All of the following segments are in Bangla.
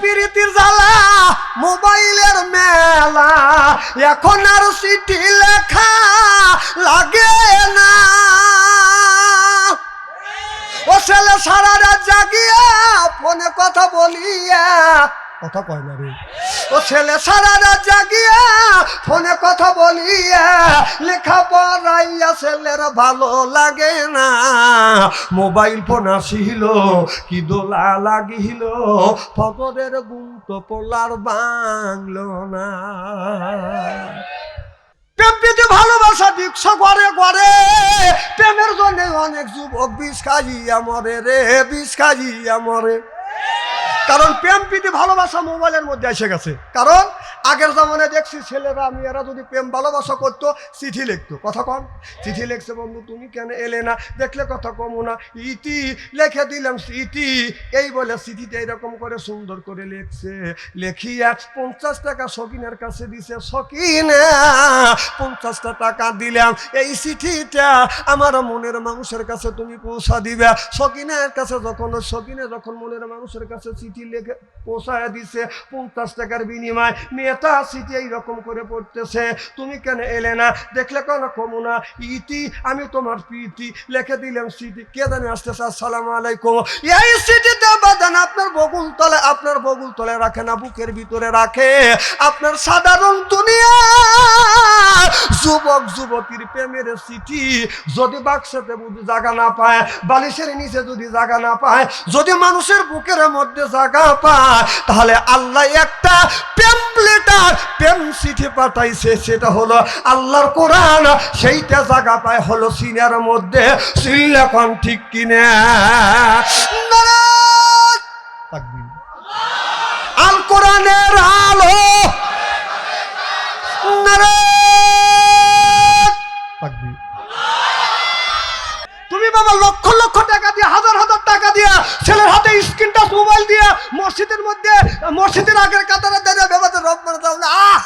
প্রীতির জালা মোবাইলের মেলা। এখন আর সিটি লেখা লাগে না। ও ছেলে সারা রাত জাগিয়া ফোনে কথা বলিয়া কথা কয় না রে। ও ছেলে সারা রাত জাগিয়া ফোনে কথা বলিয়া লেখা পড়াইয়া ছেলের ভালো লাগে না। মোবাইল ফোন আসিল, কি দোলা লাগিল ফকরের গুন্ত পোলার বাংলো না। প্রেম প্রীতি, ভালোবাসা দীক্ষ করে করে প্রেমের জন্য অনেক যুবক বিষ খাজিয়া মরে রে, বিষ খাজিয়া মরে। কারণ প্রেম প্রীতি, ভালোবাসা মোবাইলের মধ্যে এসে গেছে। কারণ আগের জামানে দেখছি ছেলেরা, মেয়েরা যদি প্রেম, ভালোবাসা করতো, চিঠি লিখতো। কথা কম? চিঠি লিখছে, বন্ধু, তুমি কেন এলে না? দেখলে কথা কমো না। ইতি লিখে দিলাম ইতি এই বলে চিঠিটা এরকম করে সুন্দর করে লিখছে লেখিয়া পঞ্চাশ টাকা সকিনের কাছে দিছে, সকিনে পঞ্চাশটা টাকা দিলাম। এই চিঠিটা আমার মনের মানুষের কাছে তুমি পৌঁছা দিবে। সকিনের কাছে যখন, সকিনে যখন মনের মানুষের কাছে চিঠি লিখে পৌঁছায় দিছে, পঞ্চাশ টাকার বিনিময়। মেয়েটা চিঠি এইরকম করে পড়তেছে, তুমি কেন এলে না? দেখলে কেন কমো না? ইতি, আমি তোমার প্রীতি। লিখে দিলাম চিঠি। কে জানে আসতেছে? আসসালামু আলাইকুম। এই চিঠিতে বাদান আপনার বগুল তলে, আপনার বগুল তলে রাখে না, বুকের ভিতরে রাখে। আপনার সাধারণ দুনিয়া, যুবক, যুবতীর প্রেমের চিঠি। যদি বাক্সতে বুঝি জায়গা না পায়, বালিশের নিচে যদি জায়গা না পায়, যদি মানুষের বুকের মধ্যে জায়গা পায় তাহলে আল্লাহ একটা প্রেম লেটার প্রেম চিঠি পাঠাইছে, সেটা হলো আল্লাহর কোরআন। সেইটা জায়গা পায় হলো সিনার মধ্যে। সিলেখন ঠিক কিনে? আল কোরআনের আলো! নারাজ! বাবা লক্ষ লক্ষ টাকা দিয়ে, হাজার হাজার টাকা দিয়া ছেলের হাতে স্ক্রিন টাচ মোবাইল দিয়া মসজিদের মধ্যে, মসজিদের আগের কাতারে দাঁড়িয়ে বেবাতে রব মানে আহ।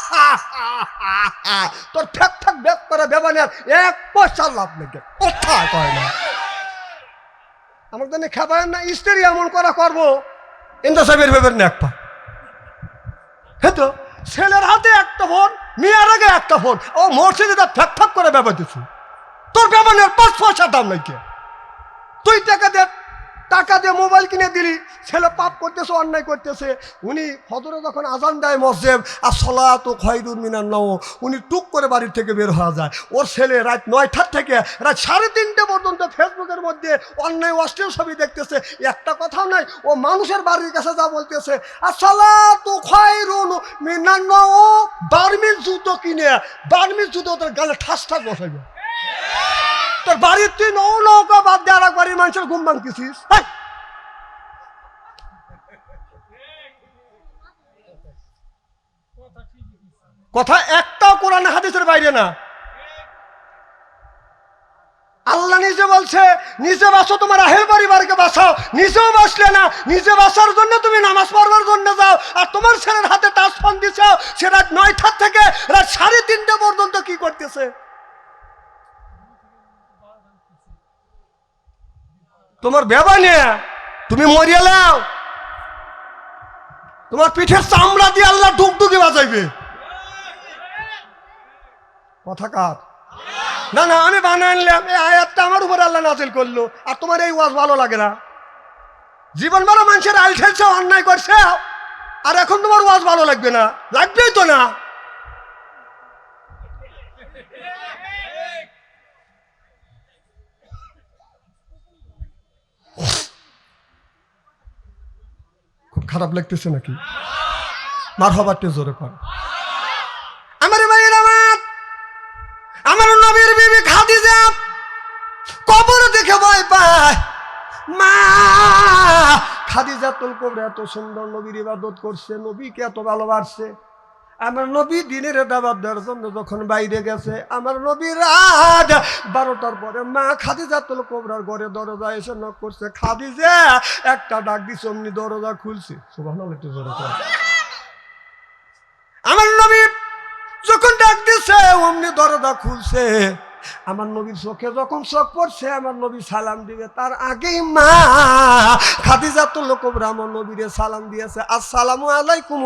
তোর ঠেক ঠেক ব্যাগ করে বেবানের এক পয়সা লাভ নেই কোথায় কয় না? আমার জন্য খাবার না, স্ত্রী এমন করা করব। ইন্দা সাহেবের ভেবের না একটা হ্যাঁ তো, ছেলের হাতে একটা ফোন, মেয়ের আগে একটা ফোন। ও মসজিদে তার ঠেক করে ব্যাপার দিচ্ছি তোর ব্যবহারের পাঁচ পয়সা দাম নাই কে তুই টাকা দে, টাকা দিয়ে মোবাইল কিনে দিলি। ছেলে পাপ করতেছে, অন্যায় করতেছে। উনি হজরে যখন আজান দেয় মসজিদ, আর সলা তো খয়রুন মিনার নাও উনি টুক করে বাড়ির থেকে বের হওয়া যায়। ওর ছেলে রাত নয়টার থেকে রাত সাড়ে তিনটে পর্যন্ত ফেসবুকের মধ্যে অন্যায় অশ্লীল ছবি দেখতেছে। একটা কথাও নাই, ও মানুষের বাড়ির কাছে যা বলতেছে, আর সলা তো খয়রুন মিনার নাও বার্মির জুতো কিনে, বার্মির জুতো তোর গালে ঠাস ঠাস বসাইবে। তোর বাড়ির তুই নৌ নৌকা বাদ দিয়ে আর বাড়ির মানুষের ঘুম ভাঙতেছিস? কথা একটাও কোরআনে হাদিসের বাইরে না। আল্লাহ নিজে বলছে, নিজে বাসো, তোমার আহের পরিবারকে বাসাও। নিজেও বাসলে না, নিজে বাসার জন্য তুমি নামাজ পড়বার জন্য যাও। আর তোমার ছেলের হাতে টাচ ফোন দিছ সে রাত নয়টার থেকে রাত সাড়ে তিনটে পর্যন্ত কি করতেছে? তোমার বেবা নিয়ে তুমি মরিয়া লাও। তোমার পিঠের চামড়া দিয়ে আল্লাহ ডুকডুকি বাজাইবে। কথা কার? না না, আমি বানাই আনলাম। এই আয়াতটা আমার উপর আল্লাহ নাজিল করল। আর তোমার এই ওয়াজ ভালো লাগে না। জীবন বড় মানুষের আইল ঠেলছে, অন্যায় করছে, আর এখন তোমার ওয়াজ ভালো লাগবে না। লাগবেই তো না খুব খারাপ লাগতেছে নাকি? মার জোরে পড়ে আমার ভাইয়ের আমার আমার নবীর বিবি খাদিজা, কবর দেখে ভয় পায়। মা খাদিজা তোল কবরে এত সুন্দর নবীর ইবাদত করছে, নবীকে এত ভালোবাসছে। আমার নবী দিনের দাবাব দেওয়ার জন্য যখন বাইরে গেছে আমার নবী রাত বারোটার পরে মা খাদিজা তোল কোবরার ঘরে দরজা এসে নক করছে খাদিজা একটা ডাক দিছে অমনি দরজা খুলছে। সুবাহ একটু জোরে আমার নবী যখন ডাক দিছে অমনি দরজা খুলছে। আমার নবীর চোখে যখন চোখ পড়ছে, আমার নবী সালাম দিবে। তার আগেই মা খাদিজা তো লোক আমার নবীরে সালাম দিয়েছে, আসসালামু আলাইকুম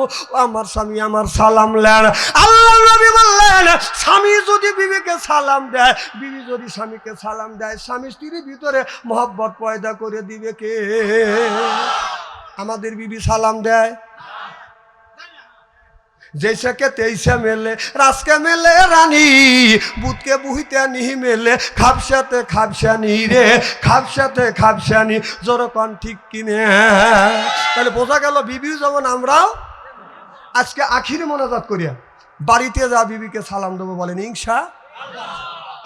আমার স্বামী, আমার সালাম লেন। আল্লাহ নবী বললেন, স্বামী যদি বিবিকে সালাম দেয়, বিবি যদি স্বামীকে সালাম দেয়, স্বামী স্ত্রীর ভিতরে মহব্বত পয়দা করে দিবে কে? আমাদের বিবি সালাম দেয়। জৈসেকে তেইশে মেলে, রাজকে মেলে রানী, বুধকে বুহিতে নিহি মেলে, খাপসাতে খাপসানি রে, খাপসাতে খাপসানি, জোরকন ঠিক কিনে। তাহলে বোঝা গেল বিবিও যেমন আমরাও আজকে আখিরি মোনাজাত করিয়া, বাড়িতে যা বিবিকে সালাম দেবো বলেন ইংসা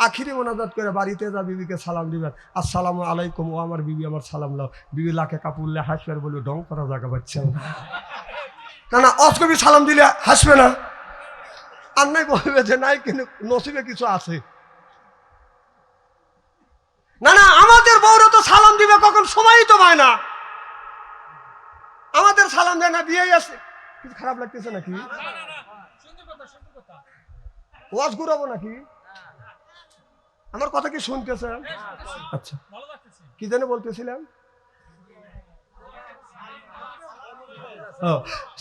আখিরি মোনাজাত করে বাড়িতে যা বিবিকে সালাম দিবেন, আসসালামু আলাইকুম, ও আমার বিবি আমার সালাম লাও বিবি লাখে কাপুরলে হাসবে বলে ডং করা জায়গা পাচ্ছেন না না অসকবি সালাম দিলে হাসবে না। আর নাই বলবে যে নাই কিন্তু নসিবে কিছু আছে। না না আমাদের বউরা তো সালাম দিবে কখন সময়ই তো পায় না। আমাদের সালাম দেয় না বিয়েই আছে। কিছু খারাপ লাগতেছে নাকি? ওয়াজ ঘুরাবো নাকি? আমার কথা কি শুনতেছে আচ্ছা। কি জানে বলতেছিলাম?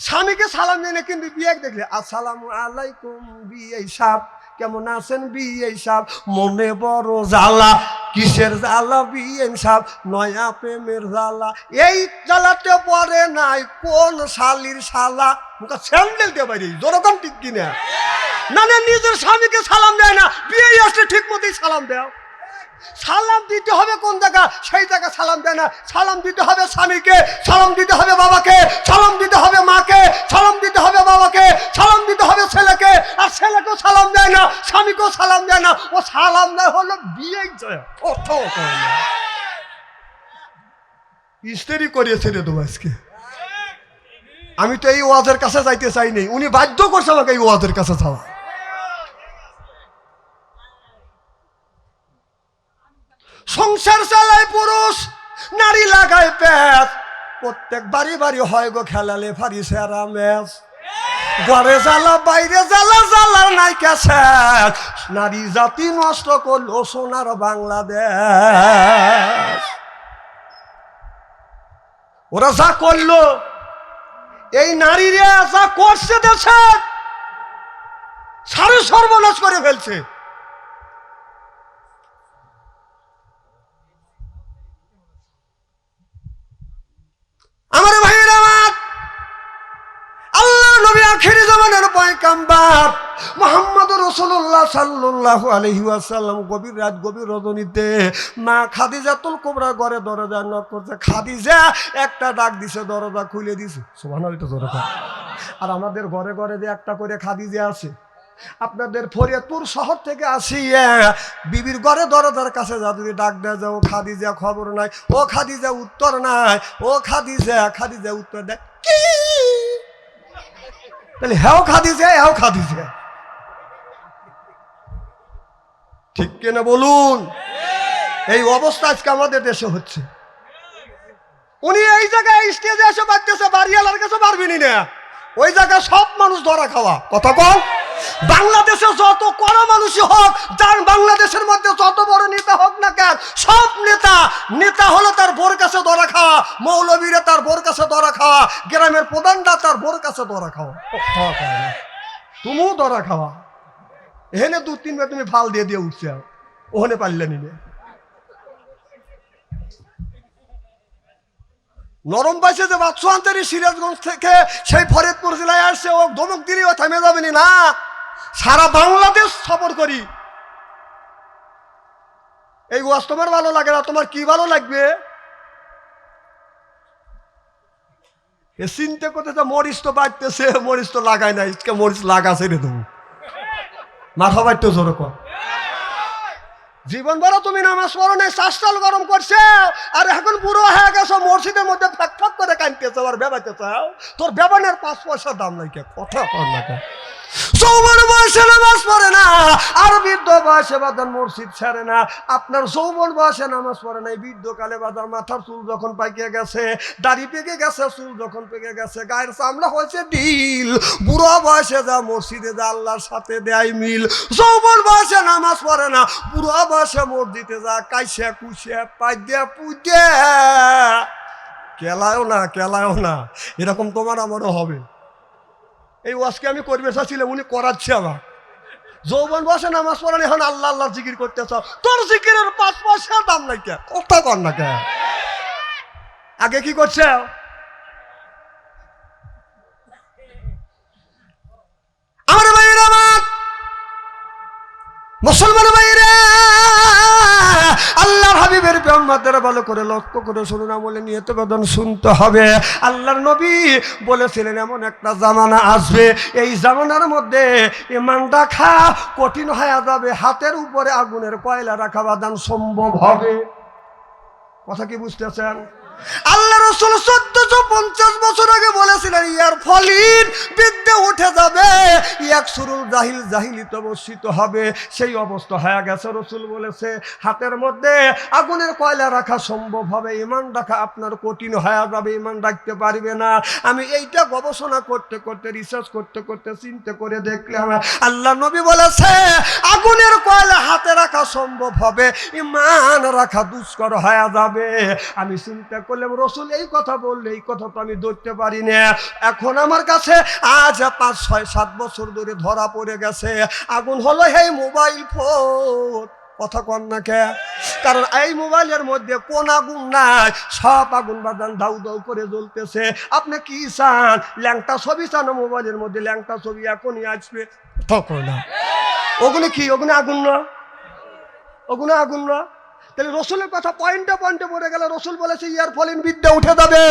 স্বামীকে সালাম দিলে কিন্তু বিয়ে দেখলে, আসসালামু আলাইকুম, বিয়ে সাপ। কেমন আছেন? বিয়ে সাপ। মনে বড় জ্বালা, কিসের জ্বালা? বিয়ে সাপ। নয়া প্রেমের জ্বালা। এই জ্বালাতে পরে নাই কোন শালির শালা। মুখা স্যান্ডেল দিয়ে বাইরে যেরকম ঠিক কিনা? না না, নিজের স্বামীকে সালাম দেয় না। বিয়ে আসলে ঠিক মতোই সালাম দেয়। সালাম দিতে হবে কোন জায়গা? সেই জায়গা সালাম দেয় না। সালাম দিতে হবে স্বামীকে, সালাম দিতে হবে বাবাকে, সালাম দিতে হবে মাকে, সালাম দিতে হবে বাবাকে, সালাম দিতে হবে ছেলেকে। আর ছেলেকেও সালাম দেয় না, স্বামীকেও সালাম দেয় না। ও সালাম দেয় হলো বিয়ে ইস্তেরি করিয়েছে রে আজকে। আমি তো এই ওয়াজের কাছে যাইতে চাইনি উনি বাধ্য করছে আমাকে এই ওয়াজের কাছে যাওয়া। সংসার চালায় পুরুষ, নারী লাগায় প্যাচ। প্রত্যেক বাড়ি বাড়ি হয় গো খেলালে ফারি সেরা ম্যাচ। ঘরে জ্বালা, বাইরে জ্বালা, জ্বালার নাই কেছে নারী জাতি নষ্ট করল সোনার বাংলাদেশ। ওরা যা করল, এই নারীরা যা করছে দেশে, সারে সর্বনাশ করে ফেলছে। আমার ভাইয়ের আমার আল্লাহ নবী আখেরি জামানের পয়গাম্বার। মোহাম্মদ রসুল্লাহ আলাইহি ওয়াসাল্লাম গভীর রাত, গভীর রজনীতে মা খাদিজাতুল কোবরা ঘরে দরজা নক করছে। খাদিজা একটা ডাক দিছে, দরজা খুলে দিছে। দরজা আর আমাদের ঘরে ঘরে যে একটা করে খাদিজা আছে আপনাদের ফরিয়াদপুর শহর থেকে আসি বিবির ঘরে দরজার কাছে যা যদি ডাক দেয় যে, ও খাদিজা খবর নাই, ও খাদিজা উত্তর নাই, ও খাদিজা খাদিজা উত্তর দেয় কি? তাহলে হ্যাও খাদিজা হ্যাও খাদিজা। ঠিক কিনা বলুন? এই অবস্থা আজকে আমাদের দেশে হচ্ছে। উনি এই জায়গায় স্টেজে এসে বাড়তেছে, বাড়িওয়ালার কাছে পারবেনি না। ওই জায়গায় সব মানুষ ধরা খাওয়া। কথা কম বাংলাদেশে যত কড়া মানুষই হোক, যার বাংলাদেশের মধ্যে যত বড় নেতা হোক না কেন, সব নেতা নেতা হলো তার বোর কাছে ধরা খাওয়া, মৌলবীরা তার বোর কাছে ধরা খাওয়া, গ্রামের প্রধানরা তার বোর কাছে ধরা খাওয়া। তুমিও ধরা খাওয়া। এখানে দু তিনবার তুমি ফাল দিয়ে দিয়ে উঠছে। ওখানে পারলে নিলে। নরম পাইছে যে বাচ্চু আন্তরি সিরাজগঞ্জ থেকে, সেই ফরিদপুর জেলায় আসছে ও ধমক ও থেমে যাবে না সারা বাংলাদেশ সফর করি। এই ওয়াজ তোমার ভালো লাগে না, তোমার কি ভালো লাগবে? এ চিন্তা করতেছে, মরিচ তো বাড়তেছে, মরিচ তো লাগায় না ইসকে মরিচ লাগাছে রে তুমি মাথা বাড়তে জোর কর জীবন ভরো তুমি নামাজ পড়ো নাই শ্বাসটাল গরম করছে, আর এখন বুড়ো হয়ে গেছো, মসজিদের মধ্যে ফাঁক ফাঁক করে চাও আর বেবাইতে চাও তোর বেবানের পাঁচ পয়সার দাম নাই কে? কথা কর না যৌবন বয়সে নামাজ পড়ে না আর বৃদ্ধ বয়সে বাদান মসজিদ ছাড়ে না। আপনার যৌবন বয়সে নামাজ পড়ে নাই, বৃদ্ধকালে বাদার মাথার চুল যখন পাইকে গেছে, দাড়ি পেকে গেছে, চুল যখন পেকে গেছে, গায়ের চামড়া হয়েছে ঢিল। বুড়ো বয়সে যা মসজিদে যা আল্লাহর সাথে দেয় মিল। যৌবন বয়সে নামাজ পড়ে না, বুড়ো বয়সে মসজিদে যা কাইসে, কুইসে পাই দিয়ে পুজে কেলায়ও না কেলায়ও না, এরকম তোমার আমারও হবে। এই ওয়াজকে আমি করবে চাচ্ছিলাম উনি করাচ্ছে আমার। যৌবন বসে নামাজ পড়েন এখন আল্লাহ আল্লাহ জিকির করতেছ। তোর জিকিরের পাঁচ পয়সার দাম নাই কে? কথা কর না কে? আগে কি করছে? আমার ভাইয়ের মুসলমান আল্লাহর হাবিবের ব্রহ্মাদের ভালো করে লক্ষ্য করে শুনুন, আমলে নিহত বেদন শুনতে হবে। আল্লাহর নবী বলেছিলেন, এমন একটা জামানা আসবে। এই জামানার মধ্যে ইমান রাখা কঠিন হয়ে যাবে, হাতের উপরে আগুনের কয়লা রাখা বাদান সম্ভব হবে। কথা কি বুঝতেছেন? আল্লাহ রসুল চোদ্দশো পঞ্চাশ বছর আগে বলেছিলেন, ইয়ার ফলিন বিদ্যে উঠে যাবে, ইয়াক সুরুল জাহিল জাহিলিত বর্ষিত হবে। সেই অবস্থা হয়ে গেছে, রসুল বলেছে, হাতের মধ্যে আগুনের কয়লা রাখা সম্ভব হবে, ইমান রাখা আপনার কঠিন হয়ে যাবে, ইমান রাখতে পারবে না। আমি এইটা গবেষণা করতে করতে রিসার্চ করতে করতে চিন্তা করে দেখলাম, আল্লাহ নবী বলেছে, আগুনের কয়লা হাতে রাখা সম্ভব হবে, ইমান রাখা দুষ্কর হয়ে যাবে। আমি চিন্তা করলাম রসুল এই কথা বললে, এই কথা তো আমি ধরতে পারি না। এখন আমার কাছে আজ পাঁচ, ছয়, সাত বছর ধরে ধরা পড়ে গেছে। আগুন হলো এই মোবাইল ফোন। কথা কন না কে? কারণ এই মোবাইলের মধ্যে কোন আগুন নাই, সব আগুন বাজান দাউ দাউ করে জ্বলতেছে। আপনি কি চান? ল্যাংটা ছবি চান মোবাইলের মধ্যে? ল্যাংটা ছবি এখনই আসবে। ওগুলো কি? ওগুলো আগুন না? ওগুলো আগুন না? তাহলে রসুলের কথা পয়েন্টে পয়েন্টে পড়ে গেলে রসুল বলেছে, ইয়ার ফলিন বিদ্যা উঠে যাবে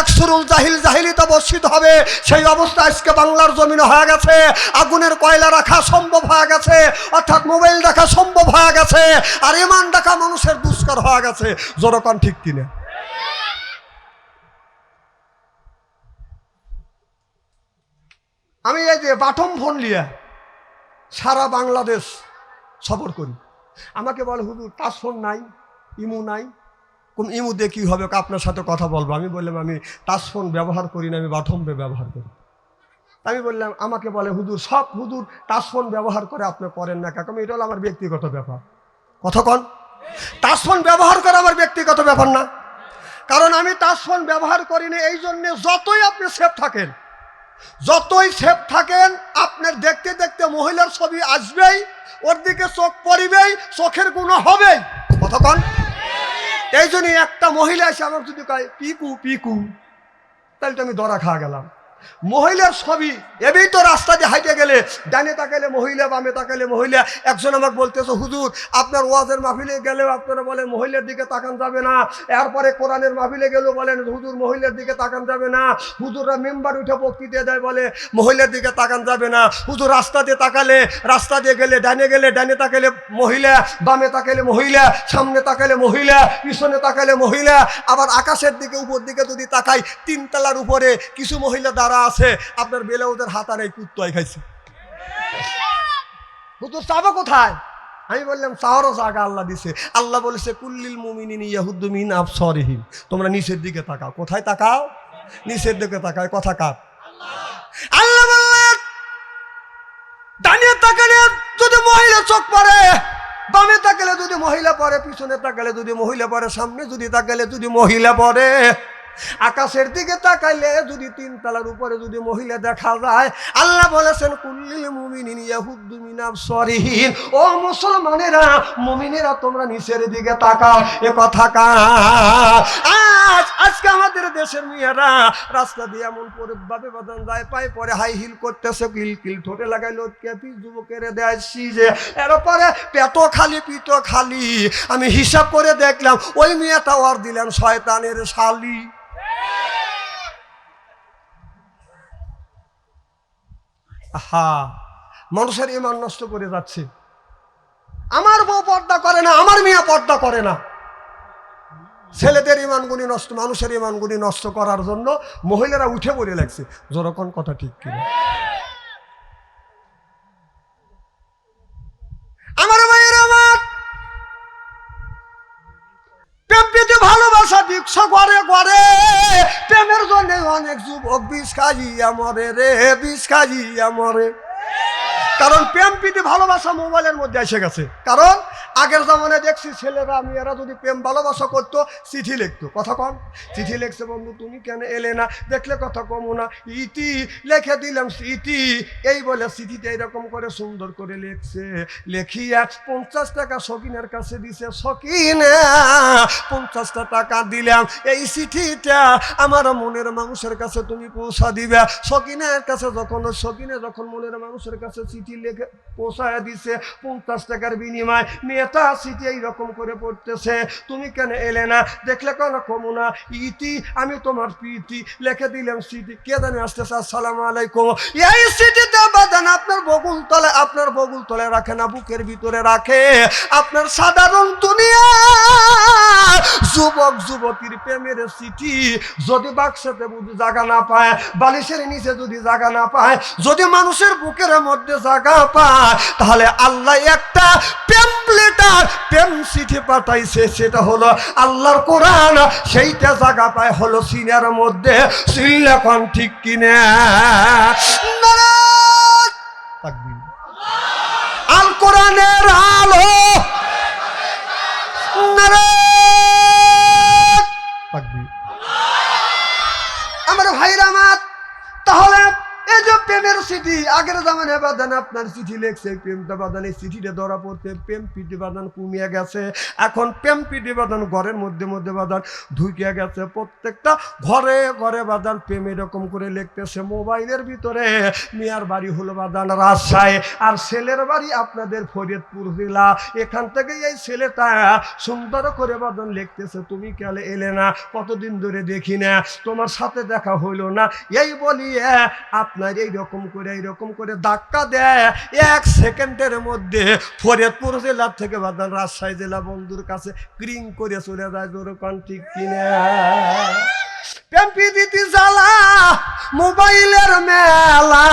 এক সুরুল জাহিল জাহিলিতে বর্ষিত হবে, সেই অবস্থা আজকে বাংলার জমিনে হয়ে গেছে, আগুনের কয়লা রাখা সম্ভব হয়ে গেছে, অর্থাৎ মোবাইল রাখা সম্ভব হয়ে গেছে, আর ইমান রাখা মানুষের দুষ্কর হয়ে গেছে। জোরকন ঠিক কিনে আমি এই যে বাটম ফোন নিয়ে সারা বাংলাদেশ সফর করি। আমাকে বলে, হুজুর টাচ ফোন নাই, ইমু নাই। কোন ইমু দিয়ে কী হবে? আপনার সাথে কথা বলব। আমি বললাম, আমি টাচ ফোন ব্যবহার করি না, আমি পে ব্যবহার করি। আমি বললাম, আমাকে বলে, হুজুর, সব হুজুর টাচ ফোন ব্যবহার করে, আপনি করেন না কাকা এটা হলো আমার ব্যক্তিগত ব্যাপার। কথা কন। টাচ ফোন ব্যবহার করা আমার ব্যক্তিগত ব্যাপার না। কারণ আমি টাচ ফোন ব্যবহার করি না এই জন্যে যতই আপনি সেফ থাকেন যতই সেফ থাকেন, আপনার দেখতে দেখতে মহিলার ছবি আসবেই, ওর দিকে চোখ পড়িবেই, চোখের গুণ হবেই। কতক্ষণ এই জন্য একটা মহিলা এসে আমার যদি কয়, পিকু পিকু, তাহলে তো আমি দরা খাওয়া গেলাম। মহিলার ছবি, এবেই তো রাস্তা দিয়ে হাইটে গেলে। ডানে তাকালে মহিলা, বামে তাকালে মহিলা। একজন আমাকে বলতেছে, হুজুর, আপনার ওয়াজের মাহফিলে গেলেও আপনারা বলেন মহিলার দিকে তাকান যাবে না। এরপরে কোরআনের মাহফিলে গেলেও বলেন, হুজুর, মহিলার দিকে তাকান যাবে না। হুজুররা মেম্বার উঠে বক্তৃতা দেয়, বলে মহিলার দিকে তাকান যাবে না। হুজুর, রাস্তা দিয়ে তাকালে, রাস্তা দিয়ে গেলে, ডানে গেলে, ডানে তাকালে মহিলা, বামে তাকালে মহিলা, সামনে তাকালে মহিলা, পিছনে তাকালে মহিলা। আবার আকাশের দিকে, উপর দিকে যদি তাকাই, তিনতলার উপরে কিছু মহিলা দাঁড়া আছে, আপনার বেলে ওদের হাতা নেই কুত্তয় খাইছে। হুজুর চাবো কোথায়? আমি বললাম, চাওয়ারও জায়গা আল্লাহ দিছে। আল্লাহ বলেছে, কুল্লিল মুমিনিন ইয়াহুদ্দুমিন আফসরিহিম তোমরা নিচের দিকে তাকাও। কোথায় তাকাও? নিচের দিকে তাকায় কথা কার? আল্লাহ বললেন ডানিয়ে তাকালে যদি মহিলা চোখ পড়ে, বামে তাকালে যদি মহিলা পড়ে, পিছনে তাকালে যদি মহিলা পড়ে, সামনে যদি তাকালে যদি মহিলা পড়ে আকাশের দিকে তাকাইলে যদি তিন তালার উপরে যদি মহিলা দেখা যায়, আল্লাহ বলেছেন, কুল্লিল মুমিনিন ইয়াহুদ্দু মিন আবসারিহিম ও মুসলমানেরা, মুমিনেরা, তোমরা নিচের দিকে তাকাও, এ কথা কা আজ, আজকে আমাদের দেশের মেয়েরা রাস্তা দিয়ে এমন করে ভাবে বাদান যায়, পায়ে পরে হাই হিল করতেছে, কিল কিল ঠোঁটে লাগাই লোটকে পিস যুবকের দেয়, সিজে। এরপরে পেট খালি পিত খালি। আমি হিসাব করে দেখলাম, ওই মেয়েটা ওর দিলাম শয়তানের শালি। আহা, মানুষের ইমান নষ্ট করে যাচ্ছে। আমার বউ পর্দা করে না, আমার মিয়া পর্দা করে না। ছেলেদের ইমানগুনি নষ্ট, মানুষের ইমানগুনি নষ্ট করার জন্য মহিলারা উঠে পড়ে লাগছে। যখন কথা ঠিক কিনা? আমার ভাইয়ের ভালোবাসা দীক্ষ করে করে প্রেমের জন্য অনেক যুবক বিষ খাজিয়া মরে রে, বিষ খাজিয়া মরে। কারণ প্রেম প্রীতি, ভালোবাসা মোবাইলের মধ্যে এসে গেছে। কারণ আগের জামানায় দেখছি ছেলেরা, মেয়েরা যদি প্রেম, ভালোবাসা করতো, চিঠি লিখতো। কথা কম? চিঠি লিখছে, বন্ধু, তুমি কেন এলে না? দেখলে কথা কমো না। ইতি লিখে দিলাম, ইতি। এই বলে চিঠিতে এরকম করে সুন্দর করে লিখছে লেখিয়া পঞ্চাশ টাকা সকিনের কাছে দিছে সকিনে পঞ্চাশটা টাকা দিলাম। এই চিঠিটা আমার মনের মানুষের কাছে তুমি পৌঁছা দিবে। সকিনের কাছে যখন সকিনে যখন মনের মানুষের কাছে চিঠি পৌঁছায় দিছে, পঞ্চাশ টাকার বিনিময়। মেয়েটা এইরকম করে পড়তেছে, তুমি কেন এলে না? দেখলে কেন ইতি, আমি তোমার প্রীতি। লিখে দিলাম কে আসতেছে, আসসালাম আলাইকুম। এই আপনার বগুল তলে, আপনার বগুল তলে রাখে না, বুকের ভিতরে রাখে। আপনার সাধারণ দুনিয়া, যুবক, যুবতীর প্রেমের চিঠি। যদি বাক্সাতে বুঝি জায়গা না পায়, বালিশের নিচে যদি জায়গা না পায়, যদি মানুষের বুকের মধ্যে জায়গা পায়, তাহলে আল্লাহ একটা প্রেম লেটার প্রেম চিঠি পাঠাইছে, সেটা হলো আল্লাহর কোরআন। সেইটা জায়গা পায় হলো সিনার মধ্যে। সিল্লাখন ঠিক কিনে? আল কোরআনের আলো। আমার ভাইরা আমার, তাহলে এই যে প্রেমের চিঠি আগের জামানে বাদান আপনার চিঠি লেখছে প্রেমটা বাদান এই চিঠিটা ধরা পড়তে প্রেম পিটি বাদান কমিয়ে গেছে। এখন প্রেম পিটি বাদান, ঘরের মধ্যে মধ্যে বাদান ঢুকিয়ে গেছে। প্রত্যেকটা ঘরে ঘরে বাদান প্রেম এরকম করে লিখতেছে মোবাইলের ভিতরে। মিয়ার বাড়ি হলো বাদান রাজশাহী, আর ছেলের বাড়ি আপনাদের ফরিদপুর জেলা। এখান থেকে এই ছেলেটা সুন্দর করে বাদন লিখতেছে, তুমি কেলে এলে না? কতদিন ধরে দেখি না? তোমার সাথে দেখা হইল না? এই বলিয়ে আপনার এইরকম করে এইরকম করে ধাক্কা দেয়। এক সেকেন্ডের মধ্যে ফরিদপুর জেলার থেকে বাদান রাজশাহী জেলা বন্ধুর কাছে ক্রিং করে চলে যায় দোরকান ঠিক কিনে? জ্বালা, মোবাইলের মেলা,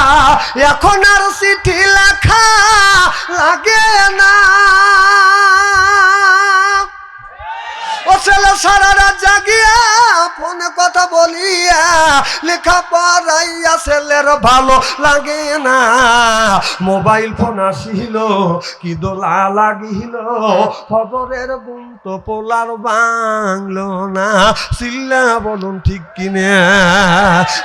এখন আর চিঠি লেখা লাগে না। ও ছেলে সারা রাত জাগিয়া ফোনে কথা বলিয়া লেখা পড়াইয়া ছেলের ভালো লাগে না। মোবাইল ফোন আসিল, কি দোলা লাগিল, খবরের গুণ তো পোলার বাংলো না। চিল্লা বলুন ঠিক কিনে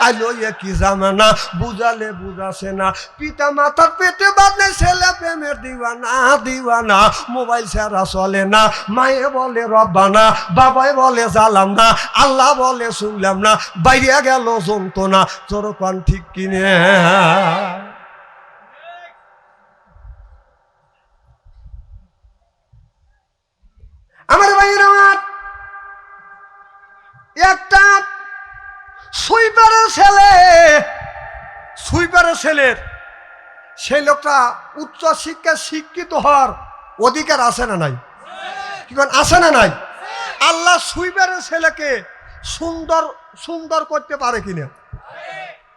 আইলো কি জামানা, বুঝালে বুঝাছে না। পিতা মাতার পেটে বাদে ছেলে প্রেমের দিওয়ানা দিওয়ানা, মোবাইল ছাড়া চলে না। মায়ে বলে, রব্বানা বাবাই বলে জালাম না, আল্লাহ বলে শুনলাম না, বাইরে গেল যন্ত্রণা চোরকান ঠিক কিনে। আমার আমার, একটা সুইপারের ছেলে, সুইপারের ছেলের, সেই লোকটা উচ্চ শিক্ষা শিক্ষিত হওয়ার অধিকার আছে না নাই? কি কোন আছে না নাই? আল্লাহ সুইপারের ছেলেকে সুন্দর সুন্দর করতে পারে কিনা?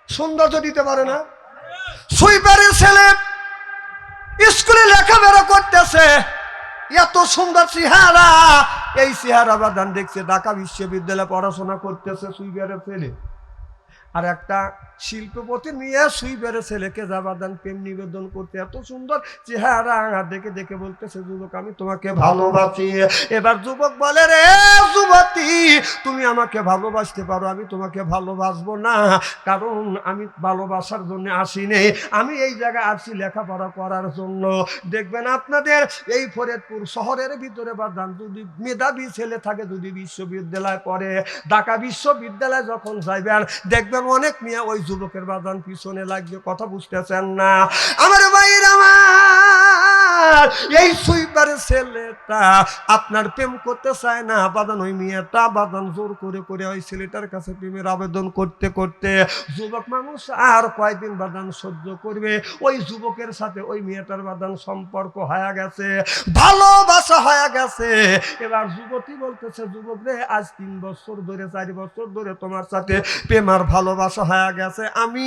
সৌন্দর্য দিতে পারে না। সুইপারের ছেলে, স্কুলে লেখাপড়া করতেছে, এত সুন্দর চেহারা। এই চেহারা বাদান দেখছে, ঢাকা বিশ্ববিদ্যালয়ে পড়াশোনা করতেছে সুইপারের ছেলে। আর একটা শিল্পপতি নিয়ে সুইপারের ছেলেকে যাবাদান প্রেম নিবেদন করতে এত সুন্দর চেহারা দেখে দেখে বলতেছে, যুবক, আমি তোমাকে ভালোবাসি। এবার যুবক বলে, রে যুবতী, তুমি আমাকে ভালোবাসতে পারো, আমি তোমাকে ভালোবাসবো না। কারণ আমি ভালোবাসার জন্য আসি আসিনি। আমি এই জায়গায় আসছি লেখাপড়া করার জন্য। দেখবেন আপনাদের এই ফরিদপুর শহরের ভিতরে বাদান, যদি মেধাবী ছেলে থাকে, যদি বিশ্ববিদ্যালয় পড়ে, ঢাকা বিশ্ববিদ্যালয় যখন যাইবেন, দেখবেন অনেক মেয়ে ওই যুবকের বাদান পিছনে লাগবে কথা বুঝতেছেন না। আমার আমার আমার এই সুইপারের ছেলেটা আপনার প্রেম করতে চায় না। বাদান ওই মেয়েটা, বাদান জোর করে করে ওই ছেলেটার কাছে প্রেমের আবেদন করতে করতে যুবক মানুষ আর কয়দিন বাদান সহ্য করবে? ওই যুবকের সাথে ওই মেয়েটার বাদান সম্পর্ক হয়ে গেছে, ভালোবাসা হয়ে গেছে। এবার যুবতী বলতেছে, যুবক রে, আজ তিন বছর ধরে, চারি বছর ধরে তোমার সাথে প্রেম আর ভালোবাসা হয়ে গেছে। আমি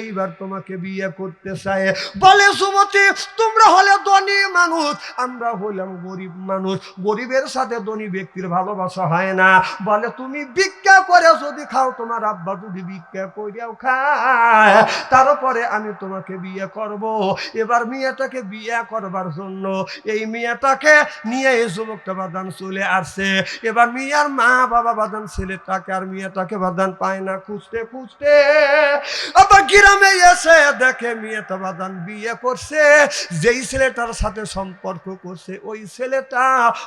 এইবার তোমাকে বিয়ে করতে চাই। বলে যুবতী, তোমরা হলে ধনী মানুষ, আমরা হইলাম গরিব মানুষ। গরিবের সাথে ধনী ব্যক্তির ভালোবাসা হয় না। বলে, তুমি ভিক্ষা করে যদি খাও, তোমার আব্বা যদি ভিক্ষা করিয়াও খায়, তারপরে আমি তোমাকে বিয়ে করব। এবার মেয়েটাকে বিয়ে করবার জন্য এই মেয়েটাকে নিয়ে এই যুবকটা বাদান চলে আসছে। এবার মেয়ের মা বাবা বাদান, ছেলেটাকে আর মেয়েটাকে বাদান পায় না। খুঁজতে খুঁজতে আবার গ্রামে এসে দেখে মেয়েটা বাদান বিয়ে করছে। যেই ছেলেটার সাথে সম্পর্ক করছে, ওই ছেলেটা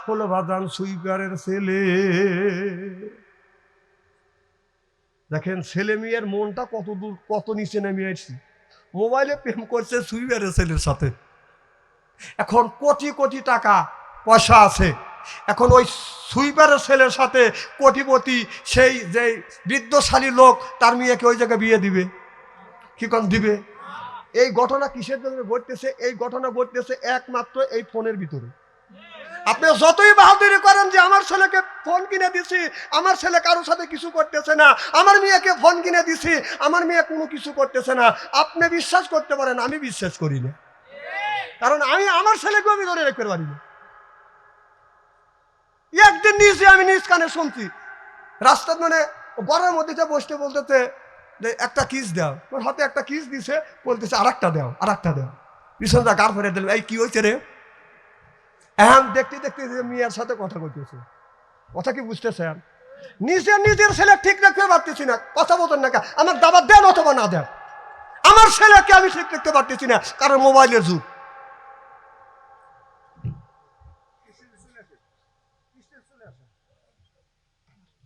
হলো বাদান সুইপারের ছেলে। দেখেন ছেলে মেয়ের মনটা কত দূর, কত নিচে নেমে আসছে মোবাইলে প্রেম করছে সুইপারের ছেলের সাথে। এখন কোটি কোটি টাকা পয়সা আছে। এখন ওই সুইপারের ছেলের সাথে কোটিপতি, সেই যে বৃদ্ধশালী লোক, তার মেয়েকে ওই জায়গায় বিয়ে দিবে। কি কন দিবে? এই ঘটনা কিসের জন্য ঘটতেছে? এই ঘটনা ঘটতেছে একমাত্র এই ফোনের ভিতরে। আপনি যতই বাহাদুরি করেন যে আমার ছেলেকে ফোন কিনে দিছি, আমার ছেলে কারোর সাথে কিছু করতেছে না, আমার মেয়েকে ফোন কিনে দিছি, আমার মেয়ে কোনো কিছু করতেছে না। আপনি বিশ্বাস করতে পারেন, আমি বিশ্বাস করি না। কারণ আমি আমার ছেলেকে আমি ধরে রাখতে পারি না। একদিন নিয়েছি আমি নিজ কানে শুনছি, রাস্তার মানে ঘরের মধ্যে বসতে বলতেছে একটা কিস দাও। হাতে একটা কিস দিছে, বলতেছে আর একটা দাও আর একটা দাও পিছনটা গার ফেরে দিল, এই কি হয়েছে রে? এখন দেখতে দেখতে মেয়ের সাথে কথা বলতেছে। কথা কি বুঝতেছেন নিজের নিজের ছেলে ঠিক রাখতে পারতেছি না। কথা বলতেন না আমার দাবার দেন অথবা না দেন। আমার ছেলেকে আমি ঠিক রাখতে পারতেছি না, কারণ মোবাইলের যুগ।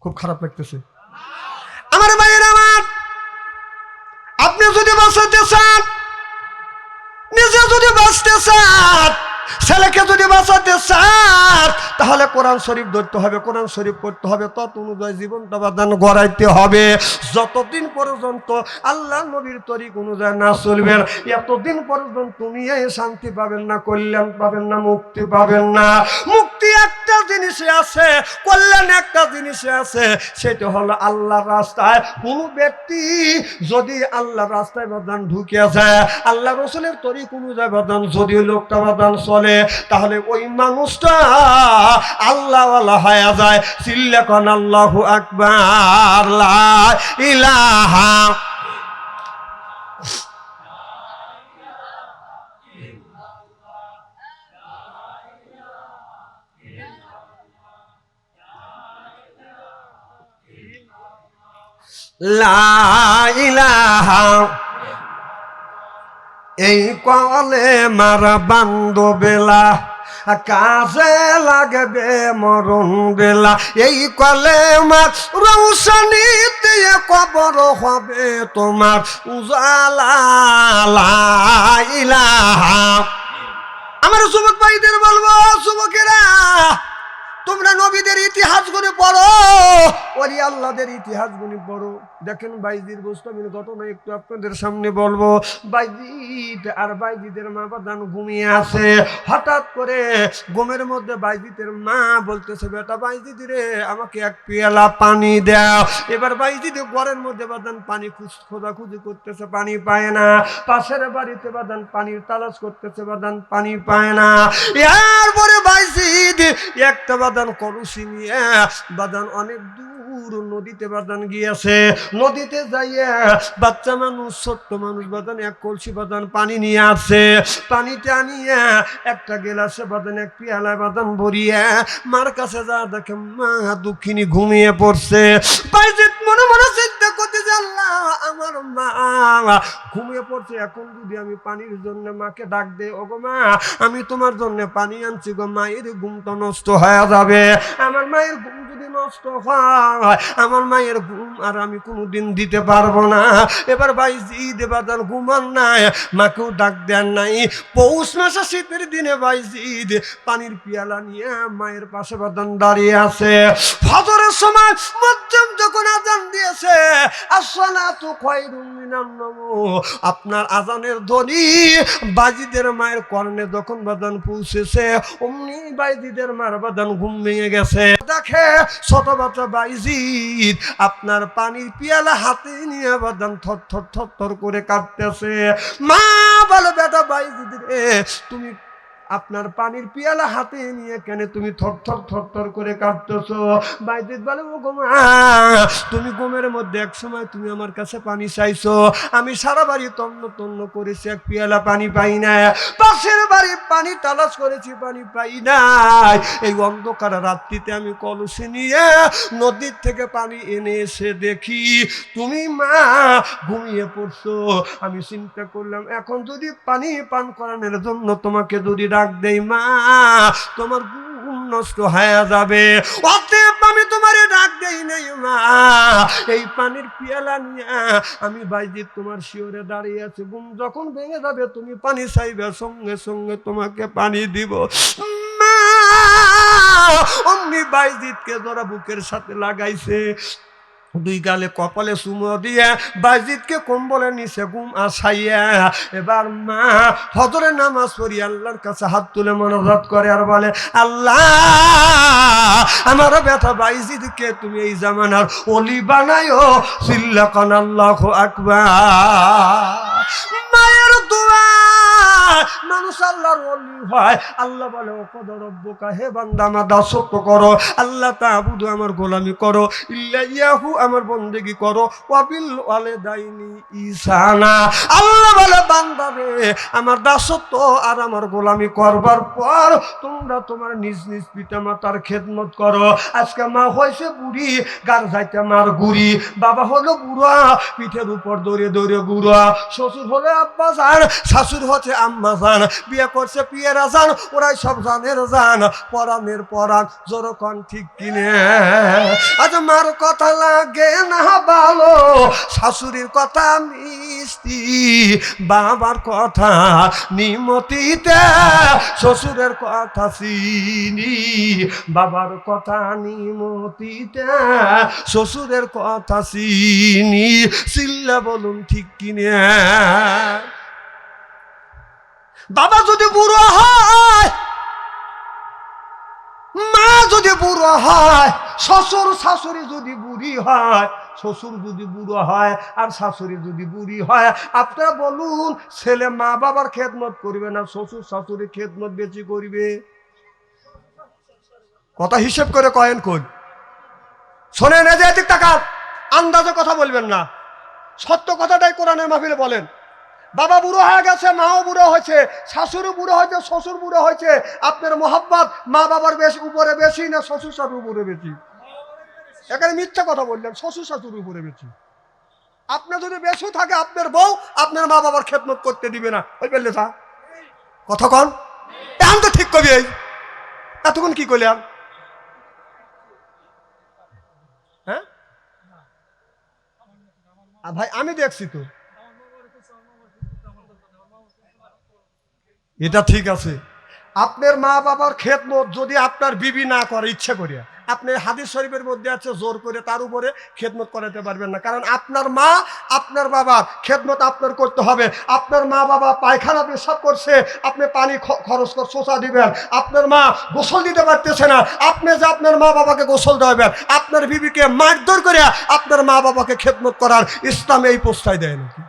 খুব খারাপ লাগতেছে। আমার ভাইয়ের আমার, আপনি যদি বাঁচাতে চান, নিজে যদি বাঁচতে চান ছেলেকে যদি বাঁচাতে চার তাহলে কোরআন শরীফ ধরতে হবে, কোরআন শরীফ করতে হবে, তত অনুযায়ী জীবনটা বাদান গড়াইতে হবে। যতদিন পর্যন্ত আল্লাহ নবীর তরিক অনুযায়ী না চলবেন এতদিন পর্যন্ত তুমি শান্তি পাবেন না, কল্যাণ পাবেন না, মুক্তি পাবেন না। মুক্তি একটা জিনিসে আছে, কল্যাণ একটা জিনিসে আছে, সেটা হলো আল্লাহর রাস্তায় কোনো ব্যক্তি যদি আল্লাহর রাস্তায় বাদান ঢুকে যায়, আল্লাহ রসুলের তরিক অনুযায়ী বাদান, যদি লোকটা বাদান চলে, তাহলে ওই মানুষটা আল্লাহ হয়ে যায়। চিল্লাকন আল্লাহ আকবার ইলাহা এই কলে মারা বান্ধবেলা কাজে লাগবে মরণ বেলা। এই কলে মার রৌশনীতে কবর হবে তোমার। উজালা আমার যুবক ভাইদের বলব, যুবকেরা তোমরা নবীদের ইতিহাস গুলি পড়ো। ওরি আল্লাহদের ইতিহাস গুলি পড়ো। দেখেন বাইজির গোস্তামির ঘটনা একটু আপনাদের সামনে বলব। বাইজিদ আর বাইজিদের মা বাদান ঘুমিয়ে আছে। হঠাৎ করে ঘুমের মধ্যে বাইজিদের মা বলতেছে, বেটা বাইজিদ রে, আমাকে এক পেয়ালা পানি দাও। এবার বাইজিদ ঘরের মধ্যে বাদান পানি খুঁজ, খোঁজাখুঁজি করতেছে, পানি পায় না। পাশের বাড়িতে বাদান পানির তালাশ করতেছে, বাদান পানি পায় না। এরপরে বাইজিদ একটা বাদান কলসি নিয়ে বাদান অনেক দূর নদীতে বাদান গিয়েছে। নদীতে যাইয়া বাচ্চা মানুষ, ছোট্ট মানুষ বাদান, এক কলসি বাদান পানি নিয়ে আসে পানিটা নিয়ে একটা গেলাসে বাদান, এক পিয়ালায় বাদান ভরিয়ে মার কাছে যা দেখে মা দুঃখিনী ঘুমিয়ে পড়ছে। বাইজিৎ মনে মনে চিন্তা করতে যে আমার মা ঘুমিয়ে পড়ছে। এখন যদি আমি পানির জন্য মাকে ডাক দে ওগো মা, আমি তোমার জন্য পানি আনছি গো, মায়ের ঘুমটা নষ্ট হয়ে যাবে। আমার মায়ের ঘুম যদি নষ্ট হয় আমার মায়ের ঘুম আর আমি কোনোদিন দিতে পারব না। এবার ভাই বাইজিদ বাদান ঘুমান নাই, মাকেও ডাক দেন নাই। পৌষ মাসে শীতের দিনে বাইজিদ পানির পিয়ালা নিয়ে মায়ের পাশে বাদান দাঁড়িয়ে আছে। ফজরের সময় মধ্যম যখন আজান দিয়েছে আসলা তো। আপনার আজানের ধ্বনি বাজিদের মায়ের কর্ণে যখন বাদান পৌঁছেছে, অমনি বাইজিদের মার বাদান ঘুম ভেঙে গেছে। দেখে ছোট বাচ্চা বাইজিদ আপনার পানির পিয়ালা হাতে নিয়ে বাদান থর থর থর করে কাঁদতেছে। মা বলো, বেটা বাইজিদ রে, তুমি আপনার পানির পিয়ালা হাতে নিয়ে কেন তুমি থর থর থর থর করে কাঁদতেছ। বাইজিদ বলে, ও গোমা তুমি ঘুমের মধ্যে এক সময় তুমি আমার কাছে পানি চাইছো। আমি সারা বাড়ি তন্ন তন্ন করেছি, এক পিয়ালা পানি পাই না পাশের বাড়ি পানি তালাশ করেছি, পানি পাই নাই। এই অন্ধকার রাত্রিতে আমি কলসে নিয়ে নদীর থেকে পানি এনে এসে দেখি, তুমি মা, ঘুমিয়ে পড়ছো। আমি চিন্তা করলাম, এখন যদি পানি পান করানোর জন্য তোমাকে যদি ডাক দেই মা, তোমার নষ্ট হয়ে যাবে। অতএব আমি তোমারে ডাক দেই নাই মা। এই পানির পিয়ালা নিয়ে আমি বাইজি তোমার শিওরে দাঁড়িয়ে আছি। ঘুম যখন ভেঙে যাবে, তুমি পানি চাইবে, সঙ্গে সঙ্গে তোমাকে পানি দিব। মা, অমনি বাইজিৎকে ধরা বুকের সাথে লাগাইছে। দুই গালে কপালে সুমো দিয়ে বাইজিদকে কম্বলে নিচে গুম আসাইয়া এবার মা হজরে নামাজ পড়ি, আল্লাহর কাছে হাত তুলে মনোজাত করে আর বলে, আল্লাহ, আমার ব্যথা বাইজিদকে তুমি এই জামানার অলি বানায়ো? সিল্লাকান আল্লাহ আকবার। মানুষ আল্লাহর অলি হয় আল্লাহ বলে, ও কদরব্বকা হে বান্দা, আমার দাসত্ব করো। আল্লাহ তাবুদু আমার গোলামি করো। ইয়াহু আমার বন্দেগি করো। ওয়াবিল ওয়ালে দাইনি ইসানা। আল্লাহ বলে, বান্দা রে, আমার দাসত্ব আর আমার গোলামি করবার পর তোমরা তোমার নিজ নিজ পিতা মাতার খেদমত করো। আজকে মা হয়েছে বুড়ি, গার যাইতে মার গুড়ি। বাবা হলো বুড়া, পিঠের উপর দৌড়ে দৌড়ে গুড়া। শ্বশুর হলে আব্বা যান শাশুর হচ্ছে আম্মা যান বিয়ে করছে পিয়েরা যান ওরাই সব জানের যান পরাণের পরাণ, জোরকন ঠিক কিনে। আজ মার কথা লাগে না ভালো, শাশুড়ির কথা মিষ্টি, বাবার কথা নিমতিতে, শ্বশুরের কথা চিনি, বাবার কথা নিমতিতে, শ্বশুরের কথা চিনি, চিল্লা বলুন ঠিক কিনে। বাবা যদি বুড়ো হয়, মা যদি বুড়ো হয়, শ্বশুর শাশুড়ি যদি বুড়ি হয়, শ্বশুর যদি বুড়ো হয় আর শাশুড়ি যদি বুড়ি হয় আপনারা বলুন, ছেলে মা বাবার খেদমত করবে না, শ্বশুর শাশুড়ি খেদমত বেশি করবে? কথা হিসেব করে কয়েন কোন শোনেন এদিক টাকা আন্দাজে কথা বলবেন না। সত্য কথাটাই কোরআনের মাহফিলে বলেন। বাবা বুড়ো হয়ে গেছে মাও বুড়ো হয়েছে শাশুড়ি বুড়ো হয়েছে শ্বশুর বুড়ো হয়েছে। আপনার মোহাব্বত মা বাবার বেশি উপরে বেশি না শ্বশুর শাশুর উপরে বেশি? এখানে মিথ্যা কথা বললেন শ্বশুর শাশুর উপরে বেশি। আপনার যদি বেশি থাকে আপনার বউ আপনার মা বাবার খেদমত করতে দিবে না। ওই বললে তা কথা কন। এখন তো ঠিক কবি এতক্ষণ কি করলাম? হ্যাঁ? আ, ভাই আমি দেখছি তো। এটা ঠিক আছে। আপনার মা বাবার খেদমত যদি আপনার বিবি না করে, ইচ্ছে করিয়া আপনি হাদিস শরীফের মধ্যে আছে, জোর করে তার উপরে খেদমত করাতে পারবেন না। কারণ আপনার মা, আপনার বাবার খেদমত আপনার করতে হবে। আপনার মা বাবা পায়খানা পেশাব করছে, আপনি পানি খরচ করে, শোষা দিবেন। আপনার মা গোসল দিতে পারতেছে না। আপনি যে আপনার মা বাবাকে গোসল দেবেন আপনার বিবিকে মারধর করে আপনার মা বাবাকে খেদমত করার ইসলাম এই প্রস্তায় দেয় নাকি?